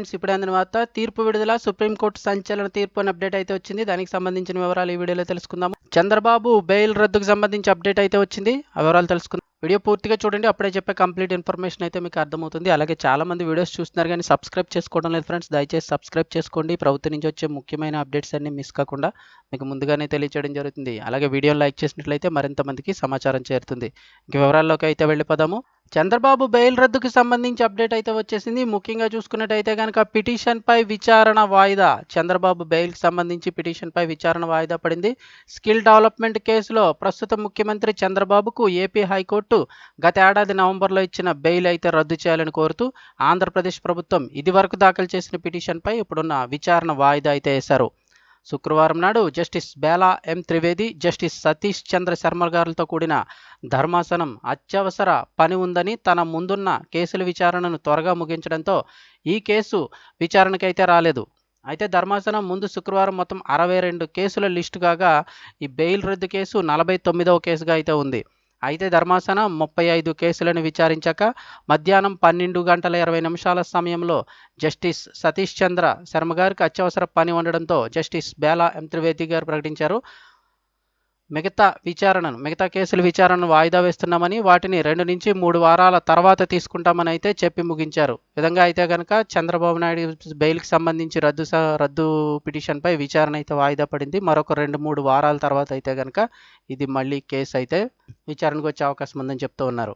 Friends ఇప్పుడు అందిన వార్త తీర్పు విడుదల సుప్రీంకోర్టు సంచలన తీర్పు అని అప్డేట్ అయితే వచ్చింది. దానికి సంబంధించిన వివరాలు ఈ వీడియోలో తెలుసుకుందాం చంద్రబాబు బెయిల్ రద్దుకు సంబంధించి అప్డేట్ అయితే వచ్చింది. ఆ వివరాలు తెలుసుకుందాం. వీడియో పూర్తిగా చూడండి. అప్పుడే చెప్పే కంప్లీట్ ఇన్ఫర్మేషన్ అయితే మీకు అర్థమవుతుంది. అలాగే చాలా మంది వీడియోస్ చూస్తున్నారు కానీ సబ్స్క్రైబ్ చేసుకోవడం లేదు ఫ్రెండ్స్. దయచేసి సబ్స్క్రైబ్ చేసుకోండి. ప్రభుత్వం నుంచి వచ్చే ముఖ్యమైన అప్డేట్స్ అన్ని మిస్ కాకుండా మీకు ముందుగానే తెలియచేయడం జరుగుతుంది. అలాగే వీడియోని లైక్ చేసినట్లయితే మరింత మందికి సమాచారం చేరుతుంది. ఇంక వివరాల్లోకి అయితే వెళ్ళిపోదాము. చంద్రబాబు బెయిల్ రద్దుకు సంబంధించి అప్డేట్ అయితే వచ్చేసింది. ముఖ్యంగా చూసుకున్నట్టయితే కనుక పిటిషన్పై విచారణ వాయిదా. చంద్రబాబు బెయిల్కి సంబంధించి పిటిషన్పై విచారణ వాయిదా పడింది. స్కిల్ డెవలప్మెంట్ కేసులో ప్రస్తుత ముఖ్యమంత్రి చంద్రబాబుకు ఏపీ హైకోర్టు గత ఏడాది నవంబర్లో ఇచ్చిన బెయిల్ అయితే రద్దు చేయాలని కోరుతూ ఆంధ్రప్రదేశ్ ప్రభుత్వం ఇదివరకు దాఖలు చేసిన పిటిషన్పై ఇప్పుడున్న విచారణ వాయిదా అయితే వేశారు. శుక్రవారం నాడు justice Bela M Trivedi justice Satish Chandra Sharma గారులతో కూడిన ధర్మాసనం అత్యవసర పని ఉందని తన ముందున్న కేసుల విచారణను త్వరగా ముగించడంతో ఈ కేసు విచారణకైతే రాలేదు. అయితే ధర్మాసనం ముందు శుక్రవారం మొత్తం అరవై రెండు కేసుల లిస్టు కాగా ఈ బెయిల్ రద్దు కేసు నలభై తొమ్మిదవ కేసుగా అయితే ఉంది. అయితే ధర్మాసనం ముప్పై ఐదు కేసులను విచారించాక మధ్యాహ్నం పన్నెండు గంటల ఇరవై నిమిషాల సమయంలో జస్టిస్ సతీష్ చంద్ర శర్మ గారికి అత్యవసర పని ఉండడంతో జస్టిస్ బేలా ఎం త్రివేది గారు ప్రకటించారు. మిగతా విచారణను మిగతా కేసుల విచారణను వాయిదా వేస్తున్నామని వాటిని రెండు నుంచి మూడు వారాల తర్వాత తీసుకుంటామని అయితే చెప్పి ముగించారు. విధంగా అయితే కనుక చంద్రబాబు నాయుడు బెయిల్కి సంబంధించి రద్దు రద్దు పిటిషన్పై విచారణ అయితే వాయిదా పడింది. మరొక రెండు మూడు వారాల తర్వాత అయితే కనుక ఇది మళ్ళీ కేసు అయితే విచారణకు వచ్చే అవకాశం ఉందని చెప్తూ ఉన్నారు.